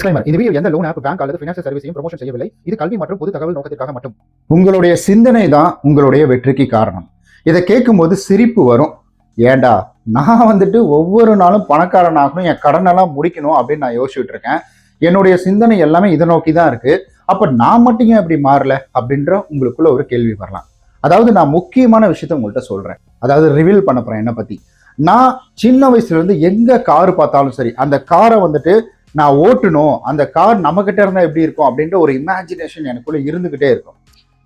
Disclaimer இந்த video எந்த loan app bank அல்லது ஃபினான்ஷியல் சர்வீஸையும் ப்ரொமோஷன் செய்யவில்லை. இது கல்வி மற்றும் பொது தகவல் நோக்கத்திற்காக மட்டும். உங்களுடைய சிந்தனை தான் உங்களுடைய வெற்றிக்கு காரணம். இதை கேட்கும்போது சிரிப்பு வரும். ஏண்டா நான் வந்துட்டு ஒவ்வொரு நாளும் பணக்காரன் ஆகணும் என் கடனெல்லாம் முடிக்கணும் அப்படின்னு நான் யோசிச்சுட்டு இருக்கேன். என்னுடைய சிந்தனை எல்லாமே இதை நோக்கி தான் இருக்கு. அப்ப நான் மட்டும் ஏன் இப்படி மாறல? அப்படின்ற உங்களுக்குள்ள ஒரு கேள்வி வரலாம். அதாவது நான் முக்கியமான விஷயத்த உங்கள்கிட்ட சொல்றேன். அதாவது ரிவீல் பண்ண போறேன் என்னை பத்தி. நான் சின்ன வயசுல இருந்து எங்க கார் பார்த்தாலும் சரி அந்த காரை வந்துட்டு நான் ஓட்டணும் அந்த கார் நம்மக்கிட்ட இருந்தால் எப்படி இருக்கும் அப்படின்ற ஒரு இமேஜினேஷன் எனக்குள்ள இருந்துகிட்டே இருக்கும்.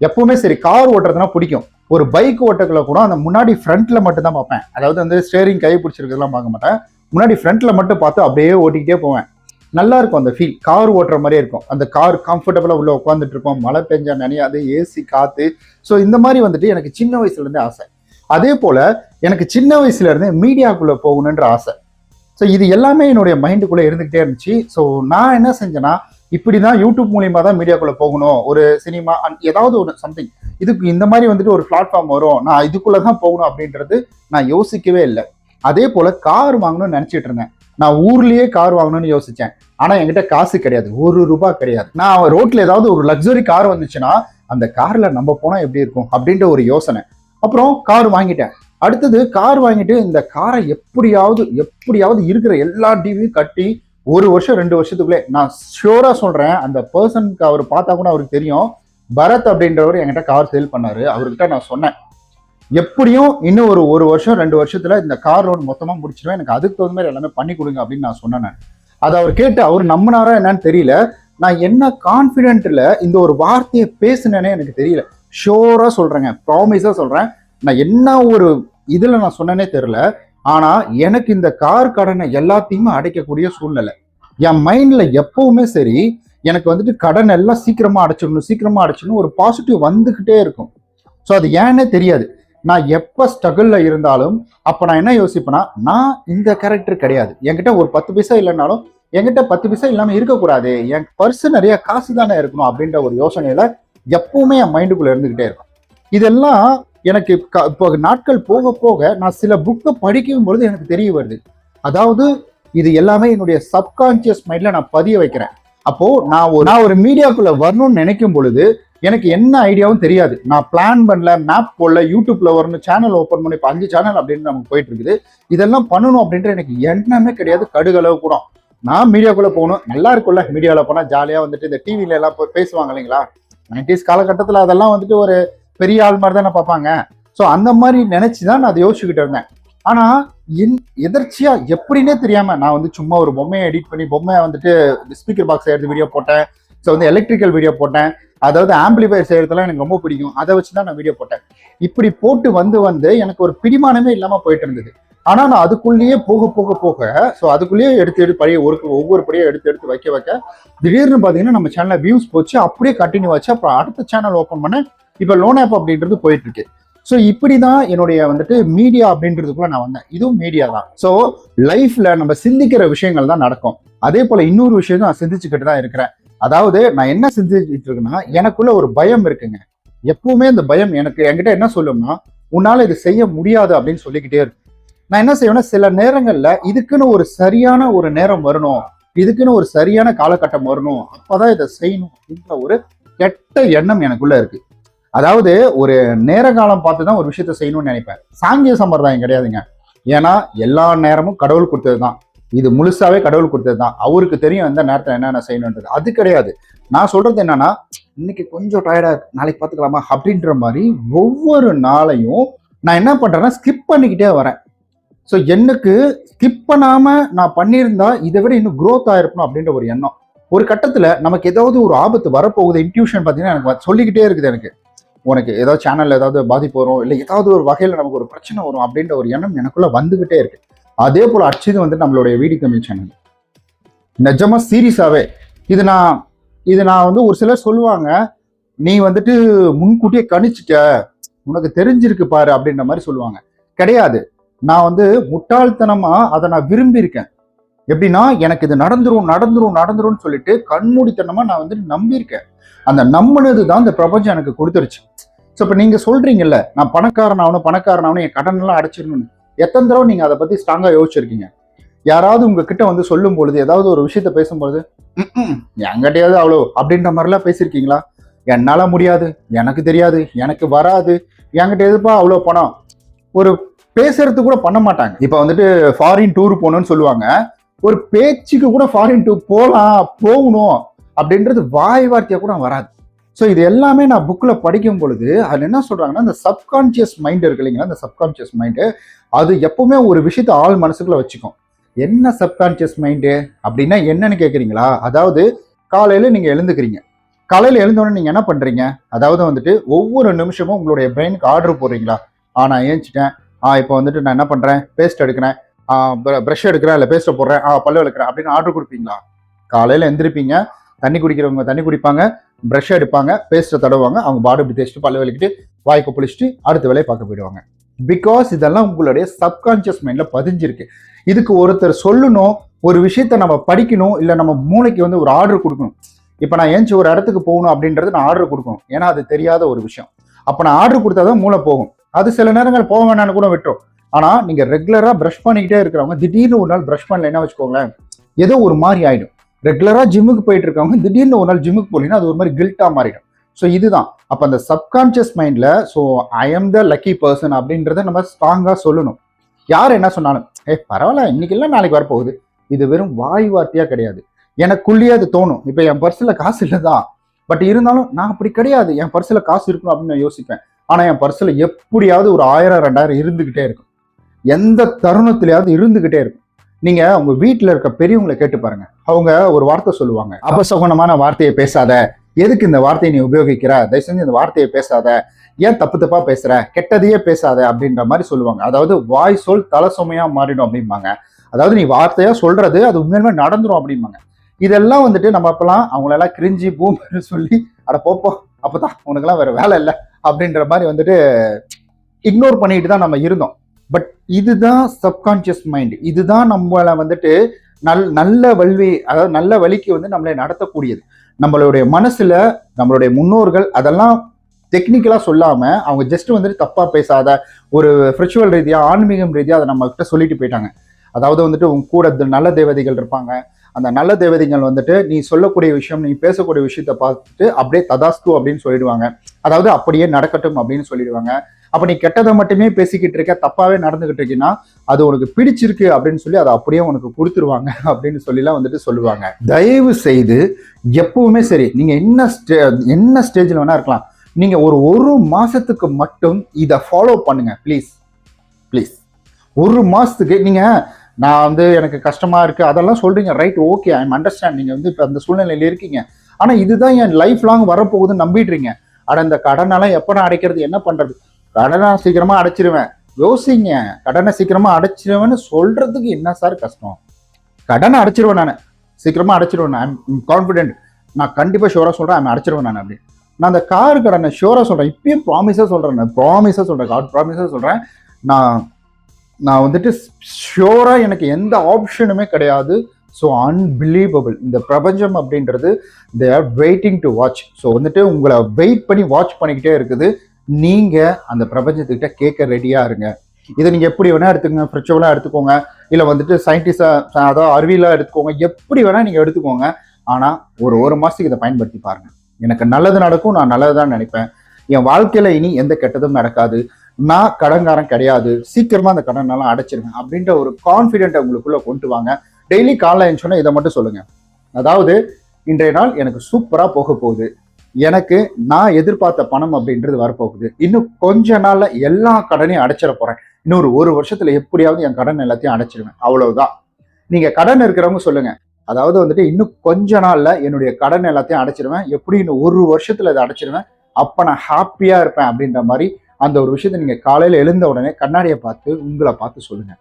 எப்பவுமே சரி கார் ஓட்டுறதுனா பிடிக்கும். ஒரு பைக் ஓட்டக்குள்ள கூட அந்த முன்னாடி ஃப்ரண்ட்ல மட்டும் தான் பார்ப்பேன். அதாவது வந்து ஸ்டேரிங் கை பிடிச்சிருக்கிறதுலாம் பார்க்க மாட்டேன். முன்னாடி ஃப்ரண்ட்ல மட்டும் பார்த்து அப்படியே ஓட்டிக்கிட்டே போவேன். நல்லா இருக்கும் அந்த ஃபீல் கார் ஓட்டுற மாதிரியே இருக்கும். அந்த கார் கம்ஃபர்டபுளாக உள்ள உட்காந்துட்டு இருப்போம். மழை பெஞ்சா நனையாது ஏசி காத்து. ஸோ இந்த மாதிரி வந்துட்டு எனக்கு சின்ன வயசுல இருந்தே ஆசை. அதே போல எனக்கு சின்ன வயசுல இருந்தே மீடியாக்குள்ள போகணுன்ற ஆசை. ஸோ இது எல்லாமே என்னுடைய மைண்டுக்குள்ளே இருந்துகிட்டே இருந்துச்சு. ஸோ நான் என்ன செஞ்சேன்னா இப்படி தான் யூடியூப் மூலியமா தான் மீடியாக்குள்ளே போகணும். ஒரு சினிமா ஏதாவது ஒரு சம்திங் இதுக்கு இந்த மாதிரி வந்துட்டு ஒரு பிளாட்ஃபார்ம் வரும். நான் இதுக்குள்ளே தான் போகணும் அப்படின்றது நான் யோசிக்கவே இல்லை. அதே போல் கார் வாங்கணும்னு நினச்சிட்டு இருந்தேன். நான் ஊர்லேயே கார் வாங்கணும்னு யோசித்தேன் ஆனால் என்கிட்ட காசு கிடையாது. ஒரு ரூபாய் கிடையாது. நான் ரோட்டில் ஏதாவது ஒரு லக்ஸரி கார் வந்துச்சுன்னா அந்த காரில் நம்ம போனால் எப்படி இருக்கும்? அப்படின்ற ஒரு யோசனை. அப்புறம் கார் வாங்கிட்டேன். அடுத்தது கார் வாங்கிட்டு இந்த காரை எப்படியாவது எப்படியாவது இருக்கிற எல்லா டிவியும் கட்டி ஒரு வருஷம் ரெண்டு வருஷத்துக்குள்ளே நான் ஷியோரா சொல்றேன் அந்த பர்சனுக்கு அவர் பார்த்தா கூட அவருக்கு தெரியும். பரத் அப்படின்றவர் என்கிட்ட கார் சேல் பண்ணாரு. அவர்கிட்ட நான் சொன்னேன். எப்படியும் இன்னும் ஒரு ஒரு வருஷம் ரெண்டு வருஷத்துல இந்த கார் லோன் மொத்தமா முடிச்சிருவேன் எனக்கு அதுக்கு தகுந்த மாதிரி எல்லாமே பண்ணி கொடுங்க அப்படின்னு நான் சொன்னேன் அதை அவர் கேட்டு அவர் நம்பினாரா என்னன்னு தெரியல. நான் என்ன கான்ஃபிடென்ட்டில் இந்த ஒரு வார்த்தையை பேசினேனே எனக்கு தெரியல. ஷோராக சொல்றேங்க. ப்ராமிஸா சொல்றேன். நான் என்ன ஒரு இதுல நான் சொன்னேனே தெரியல. ஆனா எனக்கு இந்த கார் கடனை எல்லாத்தையுமே அடைக்கக்கூடிய சூழ்நிலை. என் மைண்ட்ல எப்பவுமே சரி எனக்கு வந்துட்டு கடன் எல்லாம் சீக்கிரமா அடைச்சிடணும் சீக்கிரமா அடைச்சிடணும் ஒரு பாசிட்டிவ் வந்துகிட்டே இருக்கும். ஸோ அது ஏன்னே தெரியாது. நான் எப்போ ஸ்ட்ரகிள்ல இருந்தாலும் அப்போ நான் என்ன யோசிப்பேன்னா நான் இந்த கேரக்டர் கிடையாது. என்கிட்ட ஒரு பத்து பைசா இல்லைனாலும் என்கிட்ட பத்து பைசா இல்லாமல் இருக்கக்கூடாது. என் பர்ஸ் நிறைய காசு தானே இருக்கணும் அப்படின்ற ஒரு யோசனையில எப்பவுமே என் மைண்டுக்குள்ள இருந்துகிட்டே இருக்கும். இதெல்லாம் எனக்கு க- இப்போ நாட்கள் போக போக நான் சில புக்கை படிக்கும் பொழுது எனக்கு தெரிய வருது. அதாவது இது எல்லாமே என்னுடைய சப்கான்சியஸ் மைண்டில் நான் பதிய வைக்கிறேன். அப்போ நான் ஒரு நான் ஒரு மீடியாக்குள்ள வரணும்னு நினைக்கும் பொழுது எனக்கு என்ன ஐடியாவும் தெரியாது. நான் பிளான் பண்ணல மேப் போடல யூடியூப்ல வரணும் சேனல் ஓப்பன் பண்ணி இப்போ அஞ்சு சேனல் அப்படின்னு நமக்கு போயிட்டு இருக்குது இதெல்லாம் பண்ணணும் அப்படின்ற எனக்கு எண்ணமே கிடையாது கடுகளவு கூட. நான் மீடியாக்குள்ள போகணும். நல்லா இருக்கும்ல மீடியாவில் போனால் ஜாலியாக வந்துட்டு இந்த டிவியில எல்லாம் போய் பேசுவாங்க இல்லைங்களா? நைன்டிஸ் காலகட்டத்தில் அதெல்லாம் வந்துட்டு ஒரு பெரிய ஆள் மாதிரி தானே பார்ப்பாங்க. ஸோ அந்த மாதிரி நினைச்சு தான் நான் அதை யோசிச்சுக்கிட்டு இருந்தேன். ஆனால் என் எதர்ச்சியா எப்படின்னே தெரியாம நான் வந்து சும்மா ஒரு பொம்மையை எடிட் பண்ணி பொம்மையை வந்துட்டு ஸ்பீக்கர் பாக்ஸ் எடுத்து வீடியோ போட்டேன். ஸோ வந்து எலக்ட்ரிக்கல் வீடியோ போட்டேன். அதாவது ஆம்பிளிஃபயர் செய்யறதுலாம் எனக்கு ரொம்ப பிடிக்கும். அதை வச்சு தான் நான் வீடியோ போட்டேன். இப்படி போட்டு வந்து வந்து எனக்கு ஒரு பிடிமானமே இல்லாமல் போயிட்டு இருந்தது. ஆனால் நான் அதுக்குள்ளேயே போக போக போக ஸோ அதுக்குள்ளேயே எடுத்து எடுத்து பழைய ஒரு ஒவ்வொரு படியாக எடுத்து எடுத்து வைக்க வைக்க திடீர்னு பார்த்தீங்கன்னா நம்ம சேனலில் வியூஸ் போச்சு. அப்படியே கண்டினியூ ஆச்சு. அப்புறம் அடுத்த சேனல் ஓப்பன் பண்ண இப்போ லோன் ஆப் அப்படின்றது போயிட்டு இருக்கு ஸோ இப்படி தான் என்னுடைய வந்துட்டு மீடியா அப்படின்றதுக்குள்ள நான் வந்தேன். இதுவும் மீடியா தான். ஸோ லைஃப்ல நம்ம சிந்திக்கிற விஷயங்கள் தான் நடக்கும். அதே போல இன்னொரு விஷயம் நான் சிந்திச்சுக்கிட்டு தான் இருக்கிறேன். அதாவது நான் என்ன சிந்திச்சுட்டு இருக்கேன்னா எனக்குள்ள ஒரு பயம் இருக்குங்க. எப்பவுமே இந்த பயம் எனக்கு என்கிட்ட என்ன சொல்லும்னா உன்னால இது செய்ய முடியாது அப்படின்னு சொல்லிக்கிட்டே இருக்கு. நான் என்ன செய்வேன்னா சில நேரங்கள்ல இதுக்குன்னு ஒரு சரியான ஒரு நேரம் வரணும். இதுக்குன்னு ஒரு சரியான காலகட்டம் வரணும். அப்பதான் இதை செய்யணும் அப்படின்ற ஒரு கெட்ட எண்ணம் எனக்குள்ள இருக்கு. அதாவது ஒரு நேர காலம் பார்த்து தான் ஒரு விஷயத்த செய்யணும்னு நினைப்பேன். சாங்கிய சம்பிரதாயம் கிடையாதுங்க. ஏன்னா எல்லா நேரமும் கடவுள் கொடுத்தது தான் இது முழுசாவே கடவுள் கொடுத்தது தான் அவருக்கு தெரியும் எந்த நேரத்தில் என்னென்ன செய்யணுன்றது. அது கிடையாது. நான் சொல்றது என்னன்னா இன்னைக்கு கொஞ்சம் டயர்டா இருக்கு. நாளைக்கு பார்த்துக்கலாமா? அப்படின்ற மாதிரி ஒவ்வொரு நாளையும் நான் என்ன பண்றேன்னா ஸ்கிப் பண்ணிக்கிட்டே வரேன். ஸோ எனக்கு ஸ்கிப் பண்ணாம நான் பண்ணியிருந்தா இதை விட இன்னும் க்ரோத் ஆயிருக்கணும் அப்படின்ற ஒரு எண்ணம். ஒரு கட்டத்தில் நமக்கு ஏதாவது ஒரு ஆபத்து வரப்போகுது. இன்ட்யூஷன் பார்த்தீங்கன்னா எனக்கு சொல்லிக்கிட்டே இருக்குது எனக்கு. உனக்கு ஏதாவது சேனலில் ஏதாவது பாதிப்பு வரும் இல்லை ஏதாவது ஒரு வகையில் நமக்கு ஒரு பிரச்சனை வரும் அப்படின்ற ஒரு எண்ணம் எனக்குள்ளே வந்துக்கிட்டே இருக்கு. அதே போல் அச்சுது வந்து நம்மளுடைய வீடி தமிழ் சேனல் நிஜமாக சீரியஸாகவே இது நான் இது நான் வந்து ஒரு சிலர் சொல்லுவாங்க நீ வந்துட்டு முன்கூட்டியே கணிச்சிட்ட உனக்கு தெரிஞ்சிருக்கு பாரு அப்படின்ற மாதிரி சொல்லுவாங்க. கிடையாது. நான் வந்து முட்டாள்தனமாக அதை நான் விரும்பியிருக்கேன். எப்படின்னா எனக்கு இது நடந்துரும் நடந்துரும் நடந்துரும்னு சொல்லிட்டு கண்மூடித்தனமாக நான் வந்துட்டு நம்பியிருக்கேன். அந்த நம்பினது தான் இந்த பிரபஞ்சம் எனக்கு கொடுத்துருச்சு. ஸோ இப்போ நீங்கள் சொல்கிறீங்கல்ல நான் பணக்காரன் ஆகணும் பணக்காரன் ஆகணும் என் கடன் எல்லாம் அடைச்சிடணும்னு. எத்தனை தடவை நீங்கள் அதை பற்றி ஸ்ட்ராங்காக யோசிச்சிருக்கீங்க? யாராவது உங்ககிட்ட வந்து சொல்லும் பொழுது ஏதாவது ஒரு விஷயத்த பேசும்பொழுது "ம்ம், என்கிட்டயாவது அவ்வளோ அப்படின்ற மாதிரிலாம் பேசியிருக்கீங்களா என்னால் முடியாது எனக்கு தெரியாது எனக்கு வராது என்கிட்ட எதுப்பா அவ்வளோ பணம்? ஒரு பேசுறதுக்கு கூட பண்ண மாட்டாங்க. இப்போ வந்துட்டு ஃபாரின் டூர் போகணும்னு சொல்லுவாங்க. ஒரு பேச்சுக்கு கூட ஃபாரின் டூர் போகலாம் போகணும் அப்படின்றது வாய் வார்த்தையாக கூட வராது. ஸோ இது எல்லாமே நான் புக்கில் படிக்கும் பொழுது அதில் என்ன சொல்கிறாங்கன்னா இந்த சப்கான்ஷியஸ் மைண்ட் இருக்கு இல்லைங்களா இந்த சப்கான்ஷியஸ் மைண்டு அது எப்பவுமே ஒரு விஷயத்த ஆள் மனசுக்குள்ளே வச்சுக்கும். என்ன சப்கான்ஷியஸ் மைண்டு அப்படின்னா என்னன்னு கேட்குறீங்களா அதாவது காலையில் நீங்கள் எழுந்துக்கிறீங்க. காலையில் எழுந்தோடனே நீங்கள் என்ன பண்ணுறீங்க அதாவது வந்துட்டு ஒவ்வொரு நிமிஷமும் உங்களுடைய பிரெயினுக்கு ஆர்டர் போடுறீங்களா? ஆ நான் ஏஞ்சிட்டேன். ஆ இப்போ வந்துட்டு நான் என்ன பண்ணுறேன் பேஸ்ட் எடுக்கிறேன். ப்ரஷ் எடுக்கிறேன். இல்லை பேஸ்ட்டை போடுறேன். ஆ பல்லு விளக்குறேன் அப்படின்னு ஆர்டர் கொடுப்பீங்களா? காலையில் எழுந்திருப்பீங்க தண்ணி குடிக்கிறவங்க தண்ணி குடிப்பாங்க. ப்ரஷ் எடுப்பாங்க பேஸ்ட்டை தடவுவாங்க. அவங்க பாடி இப்படி தேய்ச்சிட்டு பல்ல விளக்கிட்டு வாய்க்கு பொழிச்சிட்டு அடுத்த வேலையை பார்க்க போயிடுவாங்க. பிகாஸ் இதெல்லாம் உங்களுடைய சப்கான்ஷியஸ் மைண்டில் பதிஞ்சிருக்கு. இதுக்கு ஒருத்தர் சொல்லணும் ஒரு விஷயத்த நம்ம படிக்கணும் இல்லை நம்ம மூளைக்கு வந்து ஒரு ஆர்டர் கொடுக்கணும். இப்போ நான் ஏஞ்சி ஒரு இடத்துக்கு போகணும் அப்படின்றது நான் ஆர்டர் கொடுக்கணும். ஏன்னா அது தெரியாத ஒரு விஷயம். அப்போ நான் ஆர்டர் கொடுத்தா தான் மூளை போகும். அது சில நேரங்கள் போக வேணாம்னு கூட விட்டுரும். ஆனால் நீங்கள் ரெகுலராக ப்ரஷ் பண்ணிக்கிட்டே இருக்கிறவங்க திடீர்னு ஒரு நாள் ப்ரஷ் பண்ணலைன்னா என்ன வச்சுக்கோங்களேன் ஏதோ ஒரு மாதிரி ஆகிடும் ரெகுலராக ஜிம்முக்கு போயிட்டு இருக்கவங்க திடீர்னு ஒரு நாள் ஜிம்முக்கு போலீங்கன்னா அது ஒரு மாதிரி கில்ட்டாக மாறிடும். ஸோ இதுதான். அப்போ அந்த சப்கான்ஷியஸ் மைண்டில் so I am the lucky person அப்படின்றத நம்ம ஸ்ட்ராங்காக சொல்லணும். யார் என்ன சொன்னாலும் ஏ பரவாயில்ல இன்னைக்கு இல்லை நாளைக்கு வரப்போகுது. இது வெறும் வாய் வார்த்தையாக கிடையாது. எனக்குள்ளேயே அது தோணும். இப்போ என் பர்ஸில் காசு இல்லைதா பட் இருந்தாலும் நான் அப்படி கிடையாது. என் பர்ஸில் காசு இருக்கணும் அப்படின்னு நான் யோசிப்பேன். ஆனால் என் பர்ஸில் எப்படியாவது ஒரு ஆயிரம் ரெண்டாயிரம் இருந்துக்கிட்டே இருக்கும். எந்த தருணத்துலையாவது இருந்துக்கிட்டே இருக்கும். நீங்க உங்க வீட்டில் இருக்க பெரியவங்களை கேட்டு பாருங்க. அவங்க ஒரு வார்த்தை சொல்லுவாங்க. அபசகுணமான வார்த்தையை பேசாத. எதுக்கு இந்த வார்த்தையை நீ உபயோகிக்கிற? தயவு செஞ்சு இந்த வார்த்தையை பேசாத. ஏன் தப்பு தப்பா பேசுற? கெட்டதையே பேசாத அப்படின்ற மாதிரி சொல்லுவாங்க. அதாவது வாய் சொல் தலை சுமையா மாறிடும் அப்படிம்பாங்க. அதாவது நீ வார்த்தையா சொல்றது அது உண்மையுமே நடந்துரும் அப்படிம்பாங்க. இதெல்லாம் வந்துட்டு நம்ம அப்பெல்லாம் அவங்களெல்லாம் கிரிஞ்சி பூமர்னு சொல்லி அட போப்போ அப்பதான் உனக்கெல்லாம் வேற வேலை இல்லை. அப்படின்ற மாதிரி வந்துட்டு இக்னோர் பண்ணிட்டு தான் நம்ம இருந்தோம். பட் இதுதான் சப்கான்ஷியஸ் மைண்ட் இதுதான் நம்மளை வந்துட்டு நல் நல்ல வல்வி அதாவது நல்ல வழிக்கு வந்து நம்மளை நடத்தக்கூடியது. நம்மளுடைய மனசுல நம்மளுடைய முன்னோர்கள் அதெல்லாம் டெக்னிக்கலாக சொல்லாமல் அவங்க ஜஸ்ட் வந்துட்டு தப்பாக பேசாத ஒரு ஃபிரிச்சுவல் ரீதியாக ஆன்மீகம் ரீதியாக அதை நம்மக்கிட்ட சொல்லிட்டு போயிட்டாங்க. அதாவது வந்துட்டு உங்க கூட நல்ல தேவதைகள் இருப்பாங்க. அந்த நல்ல தேவதைகள் வந்துட்டு நீ சொல்லக்கூடிய விஷயம் நீ பேசக்கூடிய விஷயத்த பார்த்துட்டு அப்படியே ததாஸ்து அப்படின்னு சொல்லிடுவாங்க. அதாவது அப்படியே நடக்கட்டும் அப்படின்னு சொல்லிடுவாங்க. அப்போ நீ கெட்டதை மட்டுமே பேசிக்கிட்டு இருக்க தப்பாகவே நடந்துகிட்டு இருக்கீங்கன்னா அது உனக்கு பிடிச்சிருக்கு அப்படின்னு சொல்லி அதை அப்படியே உனக்கு கொடுத்துருவாங்க அப்படின்னு சொல்லிலாம் வந்துட்டு சொல்லுவாங்க. தயவு செய்து எப்பவுமே சரி நீங்கள் என்ன ஸ்டே என்ன ஸ்டேஜில் வேணா இருக்கலாம். நீங்கள் ஒரு ஒரு மாதத்துக்கு மட்டும் இதை ஃபாலோ பண்ணுங்க ப்ளீஸ் ப்ளீஸ் ஒரு மாதத்துக்கு நீங்கள் நான் வந்து எனக்கு கஷ்டமாக இருக்குது அதெல்லாம் சொல்கிறீங்க ரைட் ஓகே ஐ அண்டர்ஸ்டாண்ட் நீங்கள் வந்து இப்போ அந்த சூழ்நிலையில் இருக்கீங்க. ஆனால் இதுதான் என் லைஃப் லாங் வரப்போகுதுன்னு நம்பிடுறீங்க ஆனால் இந்த கடனெல்லாம் எப்போ நான் அடைக்கிறது என்ன பண்ணுறது கடனை சீக்கிரமா அடைச்சிருவேன். யோசிங்க. கடனை சீக்கிரமா அடைச்சிருவேன்னு சொல்றதுக்கு என்ன சார் கஷ்டம்? கடனை அடைச்சிருவேன் நான். சீக்கிரமா அடைச்சிருவேன். ஐம் கான்ஃபிடென்ட் நான் கண்டிப்பா ஷோரா சொல்றேன். ஐம் அடைச்சிருவேன் நான் அப்படி நான் அந்த கார் கடனை ஷோரா சொல்றேன். இப்பயும் ப்ராமிஸா சொல்றேன். நான் ப்ராமிஸா சொல்றேன். காட் ப்ராமிஸா சொல்றேன். நான் நான் வந்துட்டு ஷோராக எனக்கு எந்த ஆப்ஷனுமே கிடையாது. ஸோ அன்பிலீவபிள் இந்த பிரபஞ்சம் அப்படின்றது they are waiting to watch so வந்துட்டு உங்களை வெயிட் பண்ணி வாட்ச் பண்ணிக்கிட்டே இருக்குது. நீங்க அந்த பிரபஞ்சத்துக்கிட்ட கேட்க ரெடியா இருங்க. இதை நீங்க எப்படி வேணா எடுத்துக்கோங்க ஃப்ரிச்சுவலா எடுத்துக்கோங்க. இல்லை வந்துட்டு சயின்டிஸ்டா அதாவது அறிவியலாக எடுத்துக்கோங்க. எப்படி வேணா நீங்க எடுத்துக்கோங்க. ஆனா ஒரு ஒரு மாசத்துக்கு இதை பயன்படுத்தி பாருங்க. எனக்கு நல்லது நடக்கும் நான் நல்லது தான் நினைப்பேன். என் வாழ்க்கையில இனி எந்த கெட்டதும் நடக்காது. நான் கடன்காரன் கிடையாது. சீக்கிரமா அந்த கடன் எல்லாம் அடைச்சிருவேன் அப்படின்ற ஒரு கான்ஃபிடென்ட் உங்களுக்குள்ள கொண்டு வாங்க. டெய்லி காலையில் சொன்னால் இதை மட்டும் சொல்லுங்க. அதாவது இன்றைய நாள் எனக்கு சூப்பராக போக போகுது. எனக்கு நான் எதிர்பார்த்த பணம் அப்படின்றது வரப்போகுது. இன்னும் கொஞ்ச நாள்ல எல்லா கடனையும் அடைச்சிட போறேன். இன்னொரு ஒரு வருஷத்துல எப்படியாவது என் கடன் எல்லாத்தையும் அடைச்சிடுவேன் அவ்வளவுதான். நீங்க கடன் இருக்கிறவங்க சொல்லுங்க. அதாவது வந்துட்டு இன்னும் கொஞ்ச நாள்ல என்னுடைய கடன் எல்லாத்தையும் அடைச்சிடுவேன் எப்படி இன்னும் ஒரு வருஷத்துல இதை அடைச்சிடுவேன் அப்ப நான் ஹாப்பியா இருப்பேன் அப்படின்ற மாதிரி அந்த ஒரு விஷயத்த நீங்க காலையில எழுந்த உடனே கண்ணாடியை பார்த்து உங்களை பார்த்து சொல்லுங்க.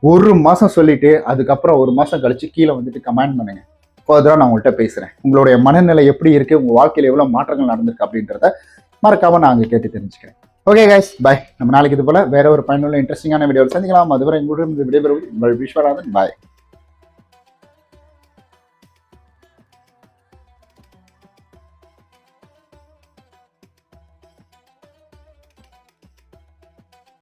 ஒரு மாசம் சொல்லிட்டு அதுக்கப்புறம் ஒரு மாசம் கழிச்சு கீழே வந்துட்டு கமெண்ட் பண்ணுங்க. ஃபர்தராக நான் உங்கள்கிட்ட பேசுறேன். உங்களுடைய மனநிலை எப்படி இருக்கு? உங்கள் வாழ்க்கையில எவ்வளவு மாற்றங்கள் நடந்திருக்கு அப்படின்றத மறக்காம நான் அங்கே கேட்டு தெரிஞ்சுக்கிறேன். ஓகே கைஸ் பாய் நம்ம நாளைக்கு இது போல வேற ஒரு பயனுள்ள இன்ட்ரெஸ்டிங்கான வீடியோவில் சந்திக்கலாம். அதுவரை உங்களுடன் விடைபெறுவது உங்கள் விஸ்வநாதன். பாய்